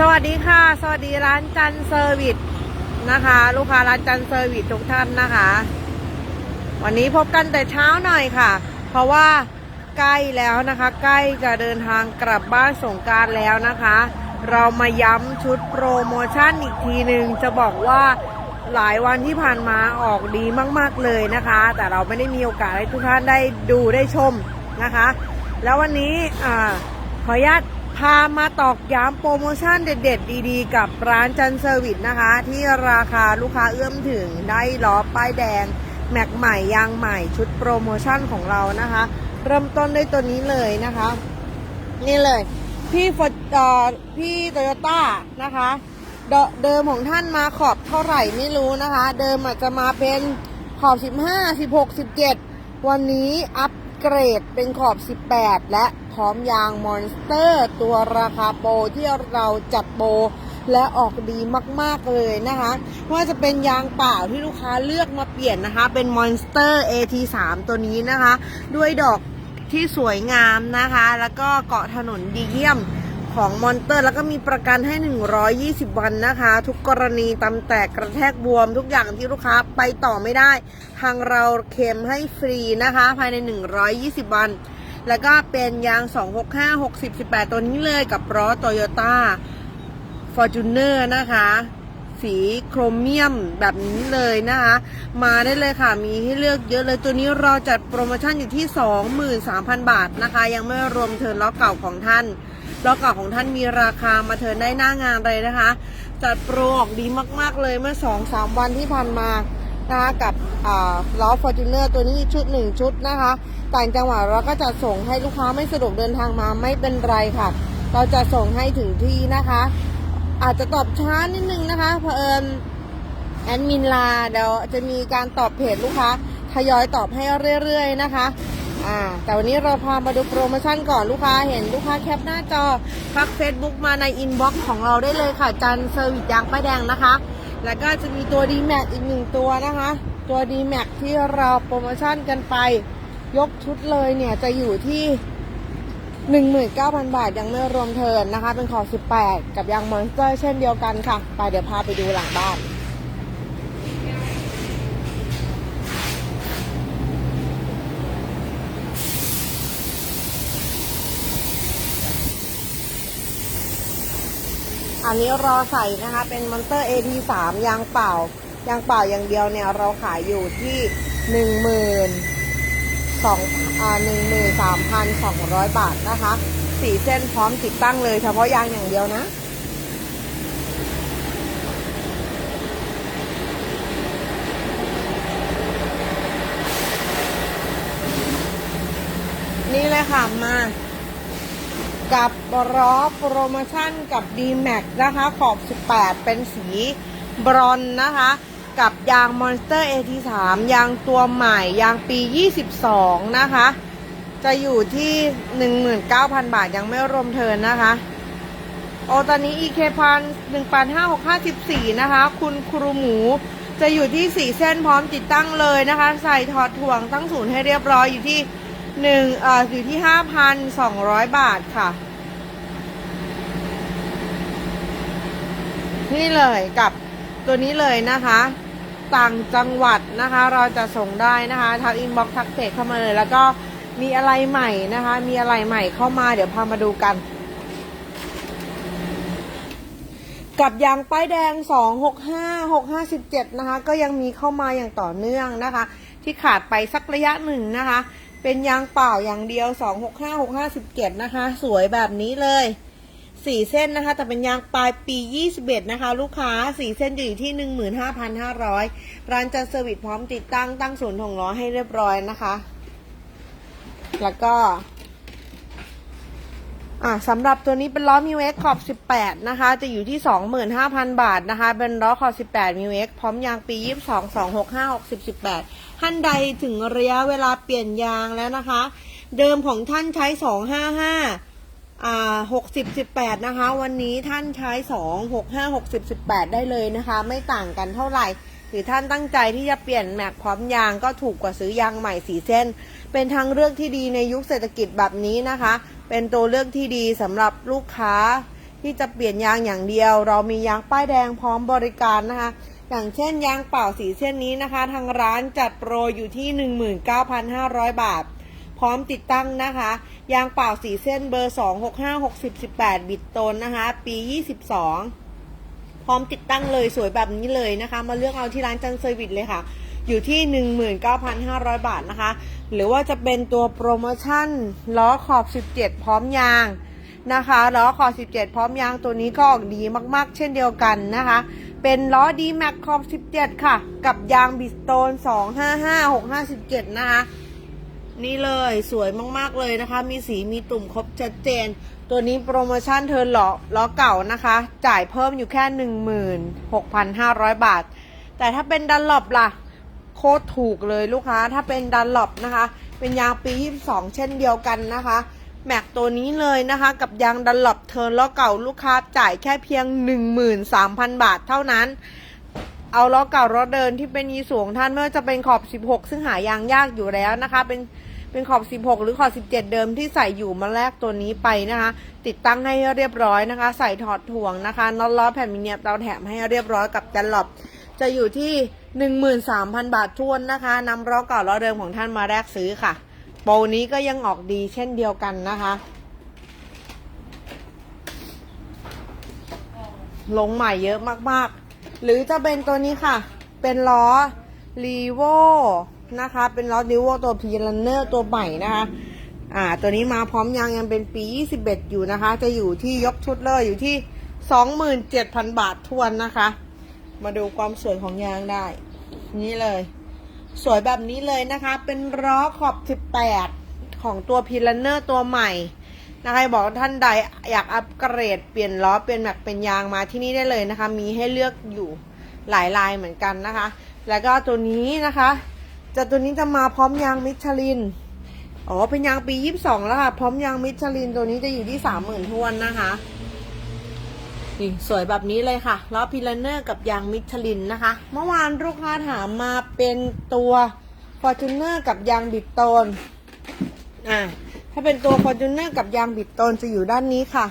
สวัสดีค่ะ สวัสดีร้านจันเซอร์วิสนะคะ ลูกค้าร้านจันเซอร์วิสทุกท่านนะคะ วันนี้พบกันแต่เช้าหน่อยค่ะ เพราะว่าใกล้แล้วนะคะ ใกล้จะเดินทางกลับบ้านสงการแล้วนะคะ เรามาย้ำชุดโปรโมชั่นอีกทีหนึ่งจะบอกว่าหลายวันที่ผ่านมาออกดีมาก ๆเลยนะคะ แต่เราไม่ได้มีโอกาสให้ทุกท่านได้ดูได้ชมนะคะ แล้ววันนี้อขออนุญาต พามาตอกย้ำโปรโมชั่นเด็ด ๆ ดีๆ กับร้านจันเซอร์วิสนะคะ ที่ราคาลูกค้าเอื้อมถึงได้ล้อป้ายแดง แม็กใหม่ยางใหม่ชุดโปรโมชั่นของเรานะคะ เริ่มต้นด้วยตัวนี้เลยนะคะ นี่เลย พี่ฟอร์พี่โตโยต้านะคะเดเดิมของท่านมาขอบเท่าไหร่ไม่รู้นะคะ เดิมอาจจะมาเป็นขอบ 15 16 17 วันนี้อัปเกรดเป็นขอบ 18 และ พร้อมยางมอนสเตอร์ ตัวราคาโปรที่เราจัดโปรและออกดีมากๆเลยนะคะว่าจะเป็นยางเปล่าที่ลูกค้าเลือกมาเปลี่ยนนะคะ เป็น Monster AT3 ตัวนี้นะคะ ด้วยดอกที่สวยงามนะคะ แล้วก็เกาะถนนดีเยี่ยมของมอนเตอร์ แล้วก็มีประกันให้ 120 วันนะคะ ทุกกรณีตำแตกกระแทกบวม ทุกอย่างที่ลูกค้าไปต่อไม่ได้ ทางเราเค็มให้ฟรีนะคะ ภายใน 120 วัน แล้วก็เป็นยาง 265 60 18 ตัวนี้เลยกับล้อโตโยต้าฟอร์จูเนอร์นะคะ สีโครเมียมแบบนี้เลยนะคะ มาได้เลยค่ะ มีให้เลือกเยอะเลยตัวนี้เราจัดโปรโมชั่นอยู่ที่ 23,000 บาทนะคะ ยังไม่รวมเทิร์นล้อเก่าของท่านล้อเก่าของท่านมีราคามาเทินได้หน้างานเลยนะคะ จัดโปรออกดีมากๆเลยเมื่อ 2-3 วันที่ผ่านมา นะคะกับล้อฟอร์จูเนอร์ตัวนี้ชุด1ชุดนะคะ ต่างจังหวัดเราก็จะส่งให้ลูกค้าไม่สะดวกเดินทางมาไม่เป็นไรค่ะ เราจะส่งให้ถึงที่นะคะ อาจจะตอบช้านิดนึงนะคะเพอเอิญแอดมินลาเดี๋ยวจะมีการตอบเพจลูกค้าทยอยตอบให้เรื่อยๆนะคะ่าแต่วันนี้เราพามาดูโปรโมชั่นก่อนลูกค้าเห็นลูกค้าแคปหน้าจอทัก Facebook มาในอินบ็อกซ์ของเราได้เลยค่ะ จันเซอร์วิสยางป้ายแดงนะคะ แล้วก็จะมีตัว d m a x อีกหนึ่งตัวนะคะ ตัว d m a x ที่เราโปรโมชั่นกันไป ยกชุดเลยเนี่ยจะอยู่ที่ 19,000 บาทยังไม่รวมเทินนะคะ เป็นขอบ18 กับยางมอนสเตอร์เช่นเดียวกันค่ะ ไปเดี๋ยวพาไปดูหลังบ้าน อันนี้รอใส่นะคะ เป็นมอนเตอร์ AT3 ยางเปล่ายางเปล่าอย่างเดียวเนี่ยเราขายอยู่ที่10,000สองอ่าหนึ่งหมื่นสามพันสองร้อยบาทนะคะสีเส้นพร้อมติดตั้งเลยเฉพาะยางอย่างเดียวนะนี่เลยค่ะมา กับล้อโปรโมชั่นกับ d m a x นะคะ ขอบ 18 เป็นสีบรอนนะคะ กับยาง Monster AT3 ยางตัวใหม่ ยางปี 22 นะคะ จะอยู่ที่ 19,000 บาท ยังไม่รวมเทินนะคะ โอตอนนี้ EK พันหนึ่งพันห้าหกห้าสิบสี่นะคะ คุณครูหมูจะอยู่ที่สี่เส้นพร้อมติดตั้งเลยนะคะ ใส่ถอดถ่วงตั้งศูนย์ให้เรียบร้อยอยู่ที่ หนึ่งอ่ออยู่ที่ห้าพันสองร้อยบาทค่ะ นี่เลยกับตัวนี้เลยนะคะ ต่างจังหวัดนะคะ เราจะส่งได้นะคะทักอินบ็อกทักเพจเข้ามาเลย แล้วก็มีอะไรใหม่นะคะ มีอะไรใหม่เข้ามาเดี๋ยวพามาดูกัน กับยางป้ายแดง 265 657 นะคะ ก็ยังมีเข้ามาอย่างต่อเนื่องนะคะ ที่ขาดไปสักระยะหนึ่งนะคะ เป็นยางเปล่าอย่างเดียวสองหกห้าหกห้าสิบเจ็ดนะคะ สวยแบบนี้เลยสี่เส้นนะคะ แต่เป็นยางปลายปียี่สิบเอ็ดนะคะ ลูกค้าสี่เส้นจะอยู่ที่หนึ่งหมื่นห้าพันห้าร้านจัดเซอร์วิสพร้อมติดตั้งตั้งศูนย์ถงล้อให้เรียบร้อยนะคะ แล้วก็ อ่าสำหรับตัวนี้เป็นล้อมิวเอ็กขอบ 18 นะคะ จะอยู่ที่ 25,000 บาทนะคะ เป็นล้อขอบ 18มิวเอ็กพร้อมยางปี 22 265 60 18ท่านใดถึงระยะเวลาเปลี่ยนยางแล้วนะคะ เดิมของท่านใช้ 255อ่า60 18 นะคะ วันนี้ท่านใช้ 2 65 60 18 ได้เลยนะคะ ไม่ต่างกันเท่าไหร่ หรือท่านตั้งใจที่จะเปลี่ยนแม็กพร้อมยางก็ถูกกว่าซื้อยางใหม่สีเส้น เป็นทางเลือกที่ดีในยุคเศรษฐกิจแบบนี้นะคะ เป็นตัวเลือกที่ดีสำหรับลูกค้าที่จะเปลี่ยนยางอย่างเดียว เรามียางป้ายแดงพร้อมบริการนะคะ อย่างเช่นยางเปล่าสีเส้นนี้นะคะ ทางร้านจัดโปรอยู่ที่ 19,500 บาท พร้อมติดตั้งนะคะ ยางเปล่าสีเส้นเบอร์ 2 6 5 60 18 บิตตนนะคะ ปี 22 พร้อมติดตั้งเลยสวยแบบนี้เลยนะคะ มาเลือกเอาที่ร้านจันเซอร์วิสเลยค่ะ อยู่ที่ 19,500 บาทนะคะ หรือว่าจะเป็นตัวโปรโมชั่นล้อขอบ 17 พร้อมยางนะคะล้อขอบ 17 พร้อมยางตัวนี้ก็ออกดีมากๆ เช่นเดียวกันนะคะ เป็นล้อดีแม็กขอบ 17 ค่ะ กับยางบิสโตน 255 657 นะคะ นี่เลยสวยมากๆเลยนะคะ มีสีมีตุ่มครบชัดเจน ตัวนี้โปรโมชั่นเทิร์นล้อล้อเก่านะคะ จ่ายเพิ่มอยู่แค่ 16,500 บาท แต่ถ้าเป็นดันหลบล่ะ โคตรถูกเลยลูกค้า ถ้าเป็นดันหลบนะคะ เป็นยางปี 22 เช่นเดียวกันนะคะ แม็กตัวนี้เลยนะคะ กับยางดันหลบเทิร์นล้อเก่าลูกค้าจ่ายแค่เพียง 13,000 บาทเท่านั้น เอาล้อเก่าล้อเดินที่เป็นยีสูงท่านไม่ว่าจะเป็นขอบ 16 ซึ่งหายางยากอยู่แล้วนะคะ เป็นเป็นขอบ 16 หรือขอบ 17 เดิมที่ใส่อยู่มาแลกตัวนี้ไปนะคะ ติดตั้งให้เรียบร้อยนะคะ ใส่ถอดถ่วงนะคะน็อตล้อแผ่นมิเนียมเราแถมให้เรียบร้อยกับจันหลบจะอยู่ที่ 13,000 บาททวนนะคะนำล้อเก่าล้อเดิมของท่านมาแลกซื้อค่ะ โปรนี้ก็ยังออกดีเช่นเดียวกันนะคะ ลงใหม่เยอะมากๆ หรือจะเป็นตัวนี้ค่ะ เป็นล้อรีโวนะคะ เป็นล้อรีโวตัวพีลันเนอร์ตัวใหม่นะคะอ่าตัวนี้มาพร้อมยางยังเป็นปี 21 อยู่นะคะ จะอยู่ที่ยกชุดเลยอยู่ที่ 27,000 บาททวนนะคะ มาดูความสวยของยางได้ นี่เลย สวยแบบนี้เลยนะคะ เป็นล้อขอบ 18 ของตัวพีลันเนอร์ตัวใหม่นะคะบอกท่านใดอยากอัปเกรดเปลี่ยนล้อเปลี่ยนแม็กเป็นยางมาที่นี่ได้เลยนะคะ มีให้เลือกอยู่หลายลายเหมือนกันนะคะ แล้วก็ตัวนี้นะคะจะตัวนี้จะมาพร้อมยางมิชลินอ๋อเป็นยางปี 22 แล้วค่ะ พร้อมยางมิชลินตัวนี้จะอยู่ที่ 30,000ทวนนะคะ นี่สวยแบบนี้เลยค่ะล้อพิลเนอร์กับยางมิชลินนะคะ เมื่อวานลูกค้าถามมาเป็นตัวฟอร์จูเนอร์กับยางบิดโตนอ่าถ้าเป็นตัว f o r t u n e r กับยางบิดโตนจะอยู่ด้านนี้ค่ะ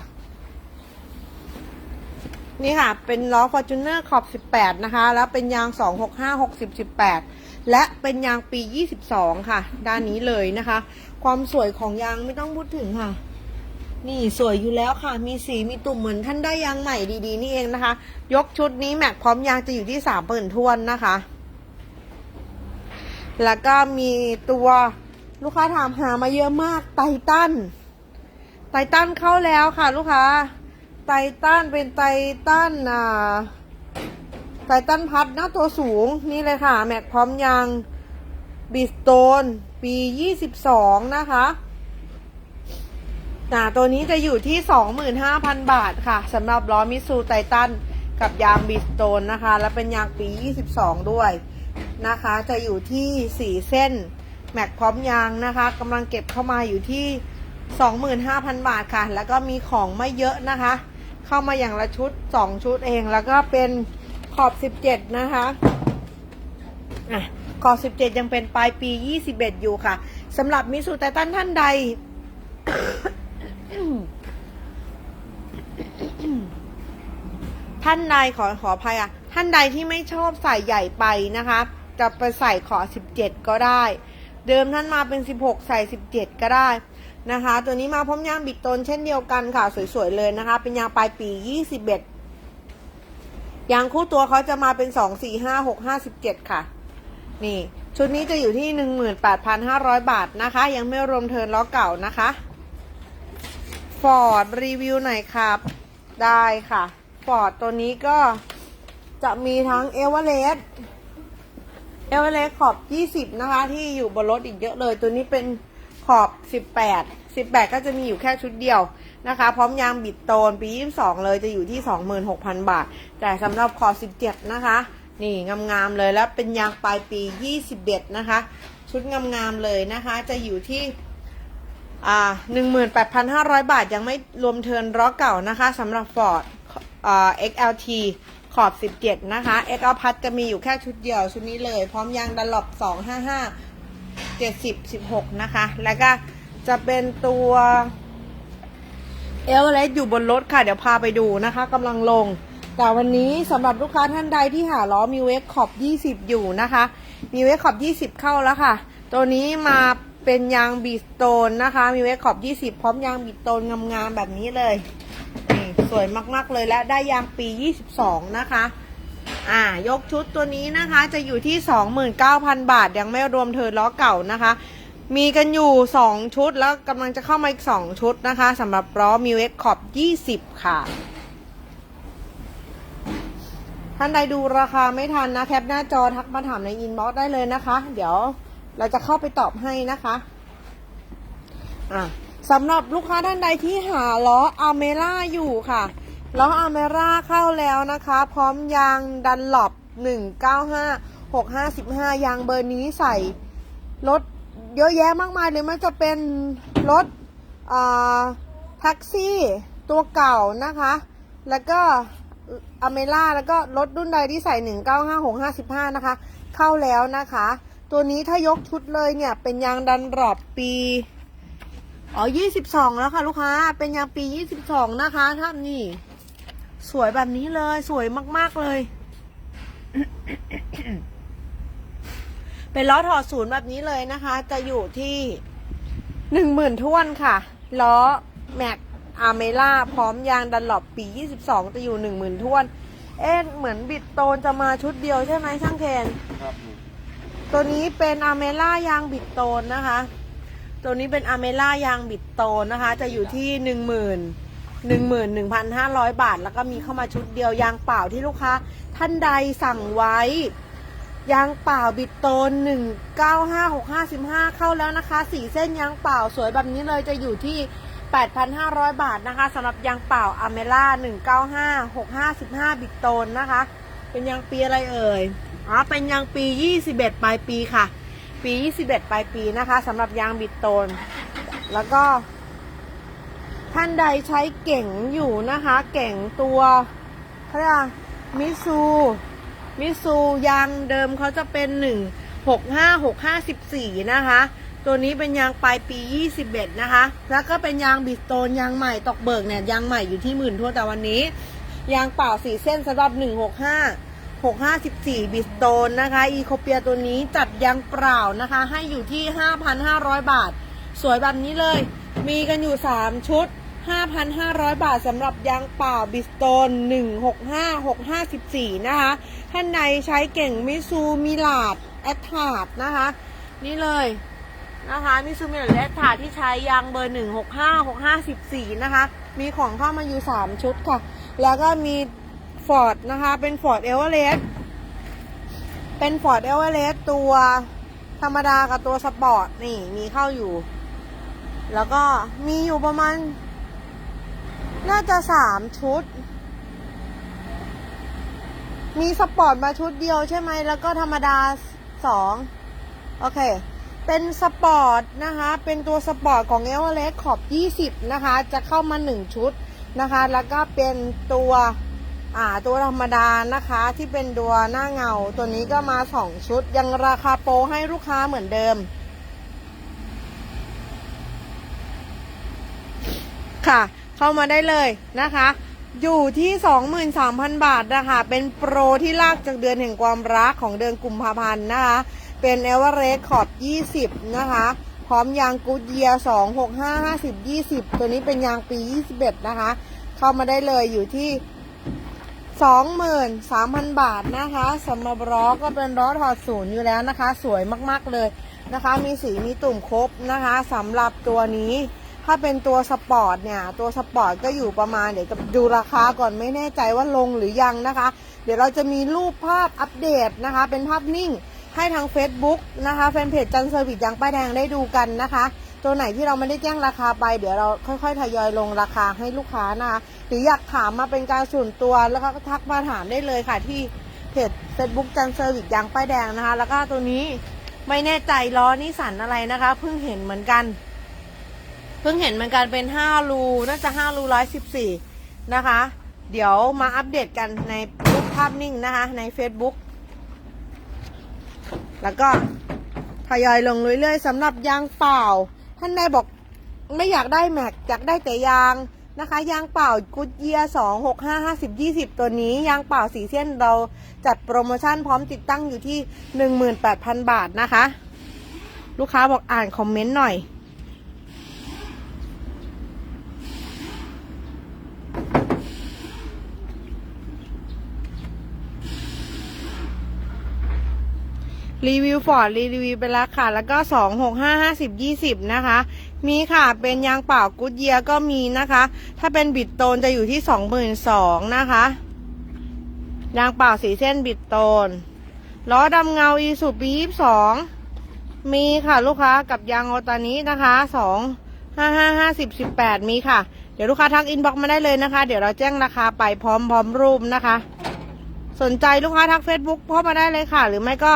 นี่ค่ะ เป็นล้อ f o r t u n e r ขอบ 18 นะคะ แล้วเป็นยาง 265 60 18 และเป็นยางปี 22 ค่ะ ด้านนี้เลยนะคะ ความสวยของยางไม่ต้องพูดถึงค่ะ นี่สวยอยู่แล้วค่ะ มีสีมีตุ่มเหมือนท่านได้ยางใหม่ดีๆ นี่เองนะคะ ยกชุดนี้แม็กพร้อมยางจะอยู่ที่3 0 0 0 0ทวนนะคะ แล้วก็มีตัวลูกค้าถามหามาเยอะมากไททันไททันเข้าแล้วค่ะ ลูกค้าไททันเป็นไททันอ่าไททันพัดหน้าตัวสูงนี่เลยค่ะ แม็กพร้อมยางบิสโตนปี 22 นะคะ อ่าตัวนี้จะอยู่ที่ 25,000 บาทค่ะสำหรับล้อมิสูไททันกับยางบิสโตนนะคะ และเป็นยางปี 22 ด้วยนะคะ จะอยู่ที่ 4 เส้น แม็กพร้อมยางนะคะกำลังเก็บเข้ามาอยู่ที่ 25,000 บาทค่ะ แล้วก็มีของไม่เยอะนะคะ เข้ามาอย่างละชุด 2 ชุดเอง แล้วก็เป็นขอบ 17 นะคะอะขอบ 17 ยังเป็นปลายปี 21 อยู่ค่ะสำหรับมิสูแต่ตันท่านใด ท่านใดขอขออภัยอะ ท่านใดที่ไม่ชอบใส่ใหญ่ไปนะคะ จะไปใส่ขอ17ก็ได้ เดิมท่านมาเป็น16ใส่17ก็ได้นะคะ ตัวนี้มาพร้อมยางบิดตนเช่นเดียวกันค่ะ สวยๆเลยนะคะ เป็นยางปลายปี21ยางคู่ตัวเขาจะมาเป็น2 4 5 6 5 17ค่ะ นี่ ชุดนี้จะอยู่ที่18,500บาทนะคะ ยังไม่รวมเทินล้อเก่านะคะ ฟอร์ดรีวิวหน่อยครับ ได้ค่ะฟอร์ดตัวนี้ก็จะมีทั้งเอเวอเรสต์เอเวอเรสต์ขอบ 20 นะคะ ที่อยู่บนรถอีกเยอะเลย ตัวนี้เป็นขอบ 18 18 ก็จะมีอยู่แค่ชุดเดียวนะคะ พร้อมยางบิดโตนปี 22 เลยจะอยู่ที่ 26,000 บาท แต่สำหรับขอบ 17 นะคะ นี่งามๆเลยแล้วเป็นยางปลายปี 21 นะคะ ชุดงามๆเลยนะคะ จะอยู่ที่ อ่าหนึ่งหมื่นแปดพันห้าร้อยบาทยังไม่รวมเทิร์นล้อเก่านะคะสำหรับ Ford อ่า XLT ขอบ 17 นะคะ XL พัดจะมีอยู่แค่ชุดเดียวชุดนี้เลย พร้อมยางดันหลบ255 70 16 นะคะ แล้วก็จะเป็นตัวเอลเลสอยู่บนรถค่ะ เดี๋ยวพาไปดูนะคะกำลังลง แต่วันนี้สำหรับลูกค้าท่านใดที่หาล้อมีเวกขอบ 20 อยู่นะคะ มีเวกขอบ 20 เข้าแล้วค่ะ ตัวนี้มา เป็นยางบีสโตนนะคะ มีเวกขอบ 20 พร้อมยางบีสโตนงามๆแบบนี้เลยนี่สวยมากๆเลยและได้ยางปี 22 นะคะ อ่ายกชุดตัวนี้นะคะจะอยู่ที่ 29,000 บาท ยังไม่รวมเทิร์ล้อเก่านะคะ มีกันอยู่ 2 ชุดแล้วกำลังจะเข้ามาอีก 2 ชุดนะคะสำหรับล้อมิวเอ็กขอบ 20 ค่ะท่านใดดูราคาไม่ทันนะ แคปหน้าจอทักมาถามในอินบ็อกซ์ได้เลยนะคะ เดี๋ยว เราจะเข้าไปตอบให้นะคะอะสำหรับลูกค้าท่านใดที่หาล้ออาเมล่าอยู่ค่ะล้ออาเมร่าเข้าแล้วนะคะ พร้อมยางดันหลบ195 655 ยางเบอร์นี้ใส่รถเยอะแยะมากมายเลยมันจะเป็นรถแท็กซี่ตัวเก่านะคะ แล้วก็อเมล่าแล้วก็รถรุ่นใดที่ใส่ 195 655 นะคะ เข้าแล้วนะคะ ตัวนี้ถ้ายกชุดเลยเนี่ย เป็นยางดันหลบปี อ๋อ22แล้วค่ะ ลูกค้า เป็นยางปี22นะคะท่านนี่ สวยแบบนี้เลย สวยมาก ๆ เลย เป็นล้อถอดศูนย์แบบนี้เลยนะคะ จะอยู่ที่หนึ่งหมื่นท้วนค่ะ ล้อแม็กอาเมล่าพร้อมยางดันหลบปี 22 จะอยู่หนึ่งหมื่นทวน เอ๊ะเหมือนบิดโตนจะมาชุดเดียวใช่ไหมช่างเคนครับ ตัวนี้เป็นอาเมล่ายางบิดโตนนะคะ ตัวนี้เป็นอาเมล่ายางบิดโตนนะคะ จะอยู่ที่หนึ่งหมื่นหนึ่งหมื่นหนึ่งพันห้าร้อยบาท แล้วก็มีเข้ามาชุดเดียวยางเปล่าที่ลูกค้า ท่านใดสั่งไว้ ยางเปล่าบิดโตนหนึ่งเก้าห้าหกห้าสิบห้าเข้าแล้วนะคะสี่เส้นยางเปล่าสวยแบบนี้เลยจะอยู่ที่แปดพันห้าร้อยบาทนะคะสำหรับยางเปล่าอเมล่าหนึ่งเก้าห้าหกห้าสิบห้าบิดโตนนะคะ เป็นยางปีอะไรเอ่ย อ๋อเป็นยางปี 21 ปลายปีค่ะ ปี 21 ปลายปีนะคะสำหรับยางบิดโตน แล้วก็ ท่านใดใช้เก่งอยู่นะคะ เก่งตัวเขาเรียกมิซูมิซูยางเดิมเขาจะเป็น 1 6 5 6 5 14 นะคะ ตัวนี้เป็นยางปลายปี 21 นะคะ แล้วก็เป็นยางบิดโตนยางใหม่ตกเบิกเนี่ยยางใหม่อยู่ที่หมื่นทั่วแต่วันนี้ ยางเปล่าสีเส้นสำหรับ 165 654บิสโตนนะคะ อีโคเปียตัวนี้จัดยางเปล่านะคะ ให้อยู่ที่ 5,500 บาท สวยแบบนี้เลย มีกันอยู่ 3 ชุด 5,500 บาทสำหรับยางเปล่าบิสโตน 165 654 นะคะ ท่านใดใช้เก่งมิซูมิลาดแอทาดนะคะ นี่เลยนะคะมิซูมิลาดแอทาดที่ใช้ยางเบอร์ 165 654 นะคะ มีของเข้ามาอยู่ 3 ชุดค่ะ แล้วก็มี ฟอร์ดนะคะ เป็นฟอร์ดเอเวอเรสเป็นฟอร์ดเอเวอเรสตัวธรรมดากับตัวสปอร์ตนี่มีเข้าอยู่ แล้วก็มีอยู่ประมาณ น่าจะสามชุด มีสปอร์ตมาชุดเดียวใช่ไหม แล้วก็ธรรมดาสองโอเค เป็นสปอร์ตนะคะ เป็นตัวสปอร์ตของเอเวอเรสขอบ 20 นะคะ จะเข้ามาหนึ่งชุดนะคะ แล้วก็เป็นตัว อ่าตัวธรรมดานะคะที่เป็นตัวหน้าเงาตัวนี้ก็มาสองชุด ยังราคาโปรให้ลูกค้าเหมือนเดิม ค่ะ เข้ามาได้เลยนะคะ อยู่ที่ 23,000 บาทนะคะ เป็นโปรที่ลากจากเดือนแห่งความรักของเดือนกุมภาพันธ์นะคะ เป็นเอเวอเรสต์ขอบ 20 นะคะ พร้อมยางกูดเยียร์2 6 5 50 20 ตัวนี้เป็นยางปี 21 นะคะ เข้ามาได้เลยอยู่ที่ 23,000 บาทนะคะสำหรับล้อก็เป็นล้อถอดศูนย์อยู่แล้วนะคะ สวยมากๆเลยนะคะ มีสีมีตุ่มครบนะคะสำหรับตัวนี้ ถ้าเป็นตัวสปอร์ตเนี่ย ตัวสปอร์ตก็อยู่ประมาณเดี๋ยวจะดูราคาก่อนไม่แน่ใจว่าลงหรือยังนะคะ เดี๋ยวเราจะมีรูปภาพอัปเดตนะคะ เป็นภาพนิ่งให้ทาง Facebook นะคะแฟนเพจจันเซอร์วิสยางป้ายแดงได้ดูกันนะคะ ตัวไหนที่เราไม่ได้แจ้งราคาไป เดี๋ยวเราค่อยๆทยอยลงราคาให้ลูกค้านะคะหรืออยากถามมาเป็นการส่วนตัวแล้วก็ทักมาถามได้เลยค่ะที่เพจ Facebook จันเซอร์วิสยางป้ายแดงนะคะ แล้วก็ตัวนี้ไม่แน่ใจล้อนิสสันอะไรนะคะเพิ่งเห็นเหมือนกันเพิ่งเห็นเหมือนกันเป็น5รูน่าจะ5รู114นะคะ เดี๋ยวมาอัปเดตกันในรูปภาพนิ่งนะคะใน Facebook แล้วก็ทยอยลงเรื่อยๆสำหรับยางเปล่า ท่านใดบอกไม่อยากได้แม็กอยากได้แต่ยางนะคะ ยางเปล่ากุดเยียสองหกห้าห้าสิบยี่สิบตัวนี้ ยางเปล่าสีเส้นเราจัดโปรโมชั่นพร้อมติดตั้งอยู่ที่หนึ่งหมื่นแปดพันบาทนะคะ ลูกค้าบอกอ่านคอมเมนต์หน่อย รีวิวฟอร์ดรีวิวไปแล้วค่ะ แล้วก็สองหกห้าห้าสิบยี่สิบนะคะ มีค่ะเป็นยางเปล่ากุดเยียก็มีนะคะ ถ้าเป็นบิดโตนจะอยู่ที่สองหมื่นสองนะคะยางเปล่าสีเส้นบิดโตนล้อดำเงาอีสุปียี่สองมีค่ะลูกค้ากับยางโอตานี้นะคะสองห้าห้าห้าสิบสิบแปดมีค่ะ เดี๋ยวลูกค้าทักอินบ็อกมาได้เลยนะคะ เดี๋ยวเราแจ้งราคาไปพร้อมพร้อมรูปนะคะ สนใจลูกค้าทัก Facebook เข้ามาได้เลยค่ะ หรือไม่ก็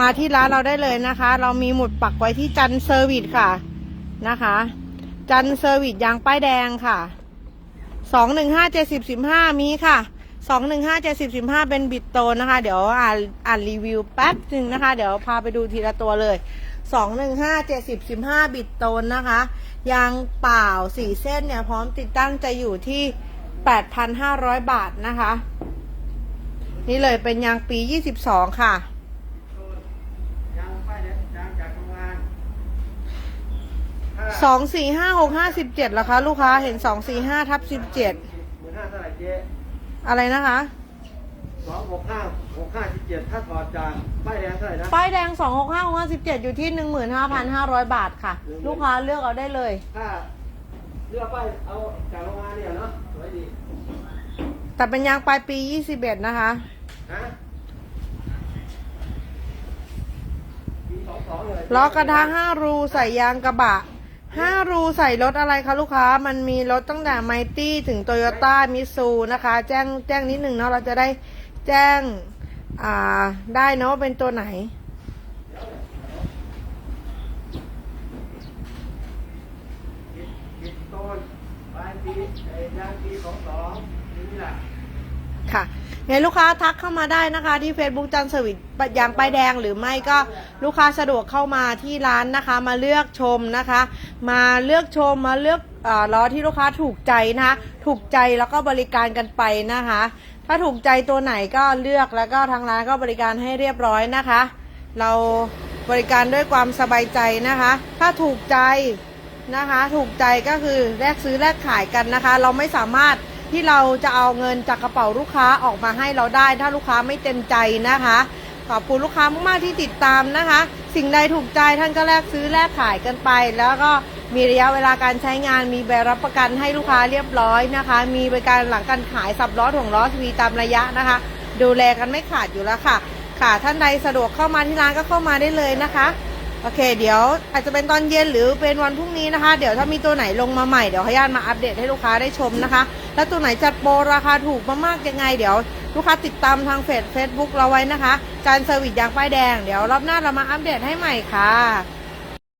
มาที่ร้านเราได้เลยนะคะ เรามีหมุดปักไว้ที่จันเซอร์วิสค่ะนะคะ จันเซอร์วิสยางป้ายแดงค่ะสองหนึ่งห้าเจ็ดสิบสิบห้ามีค่ะสองหนึ่งห้าเจ็ดสิบสิบห้าเป็นบิดโตนนะคะ เดี๋ยวอ่านอ่านรีวิวแป๊บหนึ่งนะคะ เดี๋ยวพาไปดูทีละตัวเลยสองหนึ่งห้าเจ็ดสิบสิบห้าบิดโตนนะคะ ยางเปล่าสี่เส้นเนี่ยพร้อมติดตั้งจะอยู่ที่แปดพันห้าร้อยบาทนะคะ นี่เลยเป็นยางปี22ค่ะ ยางป้ายแดงยางจากโรงงาน 2 4 5 6 5 17แล้วคะลูกค้าเห็น2 4 5ทับหมื่นห้าเท่าไหร่เจ๊17อะไรนะคะ สองหกห้าหกห้าสิบเจ็ดถ้าถอดจากป้ายแดงเท่าไหร่นะ ป้ายแดง2 6 5 6 5 17อยู่ที่15,500บาทค่ะ ลูกค้าเลือกเอาได้เลย ถ้าเลือกป้ายเอาจากโรงงานเนี่ยเนาะสวยดีแต่เป็นยางปลายปี21นะคะ ฮะปีสองสองเลยล้อกระทะ5รูใส่ยางกระบะ 5รูใส่รถอะไรคะลูกค้า มันมีรถตั้งแต่ไมตี้ถึงโตโยต้ามิซูนะคะ แจ้งแจ้งนิดหนึ่งเนาะเราจะได้แจ้ง อ่า ได้เนาะว่าเป็นตัวไหนปิดต้นปลายปีไอ้ยางปีสองสองนี่แหละค่ะ ไงลูกค้าทักเข้ามาได้นะคะ ที่ Facebook จันทร์สวิตยางป้ายแดงหรือไม่ก็ลูกค้าสะดวกเข้ามาที่ร้านนะคะ มาเลือกชมนะคะ มาเลือกชมมาเลือกอล้อที่ลูกค้าถูกใจนะคะถูกใจแล้วก็บริการกันไปนะคะ ถ้าถูกใจตัวไหนก็เลือกแล้วก็ทางร้านก็บริการให้เรียบร้อยนะคะ เราบริการด้วยความสบายใจนะคะ ถ้าถูกใจนะคะ ถูกใจก็คือแลกซื้อแลกขายกันนะคะ เราไม่สามารถ ที่เราจะเอาเงินจากกระเป๋าลูกค้าออกมาให้เราได้ ถ้าลูกค้าไม่เต็มใจนะคะ ขอบคุณลูกค้ามากๆที่ติดตามนะคะ สิ่งใดถูกใจท่านก็แลกซื้อแลกขายกันไป แล้วก็มีระยะเวลาการใช้งานมีใบรับประกันให้ลูกค้าเรียบร้อยนะคะ มีบริการหลังการขายสับล้อถ่วงล้อทีวีตามระยะนะคะ ดูแลกันไม่ขาดอยู่แล้วค่ะ ค่ะท่านใดสะดวกเข้ามาที่ร้านก็เข้ามาได้เลยนะคะโอเค เดี๋ยวอาจจะเป็นตอนเย็นหรือเป็นวันพรุ่งนี้นะคะ เดี๋ยวถ้ามีตัวไหนลงมาใหม่ เดี๋ยวขออนุญาตมาอัปเดตให้ลูกค้าได้ชมนะคะ แล้วตัวไหนจัดโปรราคาถูกมากๆยังไง เดี๋ยวลูกค้าติดตามทางเฟซเฟซบุ๊กเราไว้นะคะ การเซอร์วิสยางป้ายแดง เดี๋ยวรอบหน้าเรามาอัปเดตให้ใหม่ค่ะ